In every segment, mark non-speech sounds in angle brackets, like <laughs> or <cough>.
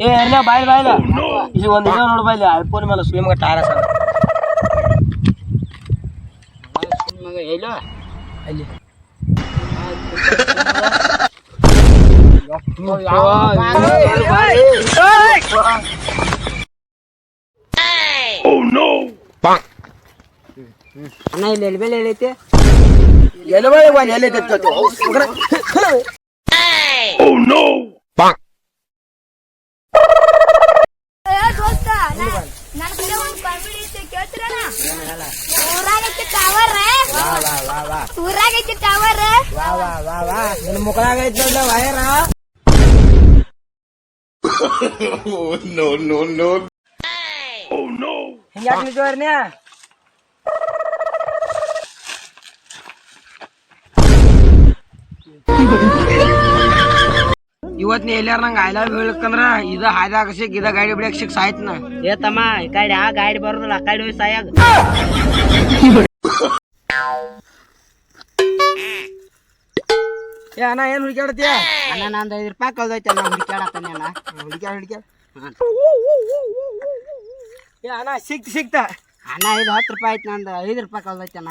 ಏ ಎಲ್ಲ ಬಾಯ್ ಬಾಯ್ಲ ಇದು ಒಂದು ಇದು ನೋಡು ಇಲ್ಲಿ. ಐಫೋನ್ ಮೇಲೆ ಸುಳಿಮಗ ಟಾರ ಸರ್ ಎಲ್ಲೋ? ಅಲ್ಲಿ. ಅಣ್ಣ ಇಲ್ಲಿ ಎಲ್ಲಿ ಬೆಲೆ ಹೇಳೈತಿ ಎಲ್ಲಿ ಬಾಯ್ ಬಾಯ್ ಎಲ್ಲಿ ಊರಾಗೈತಿ ಟವರ್ ಊರಾಗೈತಿ ಟವರ್ ನಿನ್ನ ಮುಖದಾಗ ಐತಿ ನೋಡ್ಲ ವಯರ ಹಿಂಗ್ಯಾಕ್ ನಿಂತಿವಾರ್ನ್ಯಾ ಇವತ್ ನೀ ಎಲ್ಲಾರ ನಂಗೆ ಐ ಲವ್ ಹೇಳಕಂದ್ರ ಇದ ಹಾಯ್ದಾಗ ಸಿಕ್ ಇದ ಗಾಡಿ ಬಿಡಕ್ ಸಿಕ್ ಸಾಯ್ತನ. ಏ ತಮ್ಮ ಈ ಕಡೆ ಆ ಗಾಡಿ ಬರೋದಿಲ್ಲ ಆ ಕಡೆ ಹೋಗಿ ಸಾಯಾಗ. ಏ ಅಣ್ಣ ಏನು ಹುಡುಕ್ಯಾಡತ್ತೀಯ? ಅಣ್ಣ ನಂದು ಐದು ರೂಪಾಯಿ ಕಳ್ದೈತೆ ಅಣ್ಣ ಹುಡುಕ್ಯಾಡತ್ತಾನೆ ಅಣ್ಣ. ಹುಡುಕ್ಯಾಡ ಹುಡುಕ್ಯಾಡ. ಏ ಅಣ್ಣ ಸಿಕ್ತ ಸಿಕ್ತ. ಅಣ್ಣ ಐದು ಹತ್ತು ರೂಪಾಯಿ ಐತೆ ನಂದು ಐದು ರೂಪಾಯಿ ಕಳ್ದೈತೆ ಅಣ್ಣ.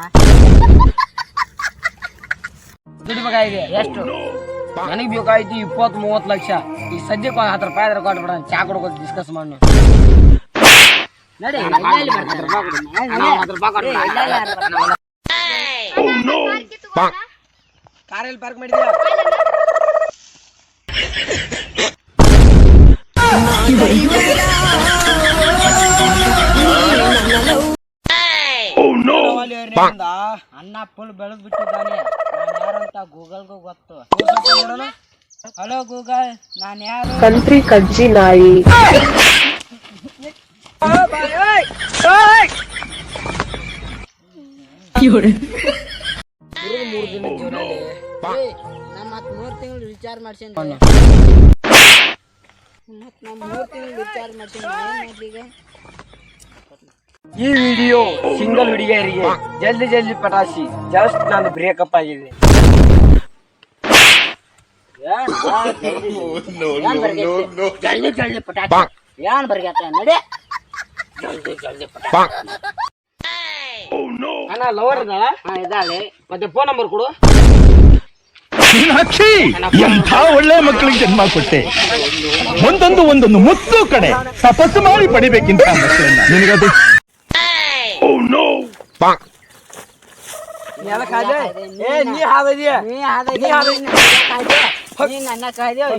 ದುಡ್ಡು ಇದೆ ಎಷ್ಟು? ನನಗೆ ಬೇಕಾಯ್ತು ಇಪ್ಪತ್ತು ಮೂವತ್ತು ಲಕ್ಷ. ಈ ಸದ್ಯಕ್ಕೆ ಒಂದು ಹತ್ತು ರೂಪಾಯಿ ಆದ್ರೆ ಕೊಟ್ಬಿಡ ಚಾ ಕೊಡ್ಬೇಕು ಡಿಸ್ಕಸ್ ಮಾಡಿ ನಡಿ. ಹತ್ತು ರೂಪಾಯಿ ಮಾಡಿದ್ಯಾ ಅಣ್ಣ ಫುಲ್ ಬೆಳೆದ್ ಬಿಟ್ಟಿದ್ದಾನೆ ನಾನು ಯಾರು ಅಂತ ಗೂಗಲ್ಗೂ ಗೊತ್ತು ಹಲೋ ಗೂಗಲ್. ನಾನು ಯಾರು? ಕಂತ್ರಿ ಕಜ್ಜಿ ನಾಯಿ. ನಮ್ಮ ಮತ್ ಮೂರ್ ತಿಂಗಳು ರಿಚಾರ್ಜ್ ಮಾಡ್ಸೇನಿ ಮತ್ ನಮ್ಮ ಮೂರ್ ತಿಂಗಳು ವಿಚಾರ ಮಾಡ್ಸೇನಿ ಈಗ? ಈ ವಿಡಿಯೋ ಸಿಂಗಲ್ ಹುಡುಗಿಯರಿಗೆ ಜಲ್ದಿ ಜಲ್ದಿ ಪಟಾಸಿ ಜಸ್ಟ್ ನಾನು ಬ್ರೇಕಪ್ ಆಗಿದೆ <laughs> ಜಲ್ದಿ ಏನ್ ನಡಿ. ಪಟಾಕಿ ಅಣ್ಣ ಲವರ್ ಇದಾಳೆ ಮತ್ತೆ ಫೋನ್ ನಂಬರ್ ಕೊಡು. ಮೀನಾಕ್ಷಿ ಎಂಥ ಒಳ್ಳೆ ಮಕ್ಕಳಿಗೆ ಜನ್ಮ ಕೊಟ್ಟೆ. ಒಂದೊಂದು ಒಂದೊಂದು ಮುತ್ತು ಕಡೆ ತಪಸ್ಸು ಮಾಡಿ ಪಡಿಬೇಕಿಂತ ಮಕ್ಕಳನ್ನ. ನಿನಗದು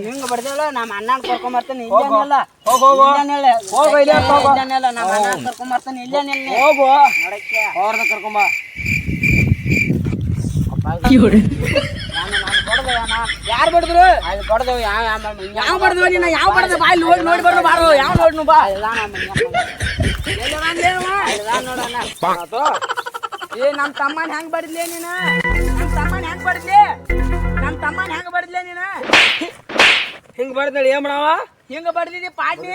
ಹಿಂಗ ಬಡ್ದೇವಲ್ಲ ನಮ್ಮ ಅಣ್ಣನ ಕರ್ಕೊಂಡ್ ಬರ್ತಾನೆ ಇಲ್ಲೇನಿಲ್ಲ ಹೋಗ್. ಹೋಗು. ಇಲ್ಲೇನಿಲ್ಲ ನಮ್ಮ ಅಣ್ಣ ಕರ್ಕೊಂಡ್ ಬರ್ತಾನೆ ಇಲ್ಲೇನಿಲ್ಲ ಹೋಗು. ನೋಡಕ್ಕೆ. ಅವ್ರದ ಕರ್ಕೊಂಬ ಯಾರು ಬಡದ್ರು? ಅಲ್ಲಿ ಬಡ್ದವ್ ಯಾವ ಯಾವ ಬಡ್ದವ ನೀನ? ಯಾವ ಬಡ್ದ ಬಾ ಇಲ್ಲಿ ಹೋಗಿ ನೋಡಿ ಬರ್ದು ಬಾರು. ಯಾವ ನೋಡ್ನು ಬಾ. ನೋಡೋಣ ಏ ನಮ್ ತಮ್ಮನ್ ಹೆಂಗ್ ಬಡಿದ್ಲೇ ನೀನ? ನಮ್ ತಮ್ಮನ್ ಹೆಂಗ್ ಬಡಿದ್ಲಿ? ನಮ್ ತಮ್ಮನ್ ಹೆಂಗ್ ಬಡಿದ್ಲೇ ನೀನ? ಹಿಂಗ್ ಬಡ್ದಳಿ ಏನ್ ಮಾಡವ? ಹಿಂಗ ಬಡ್ದಿದಿ ಪಾಟಿ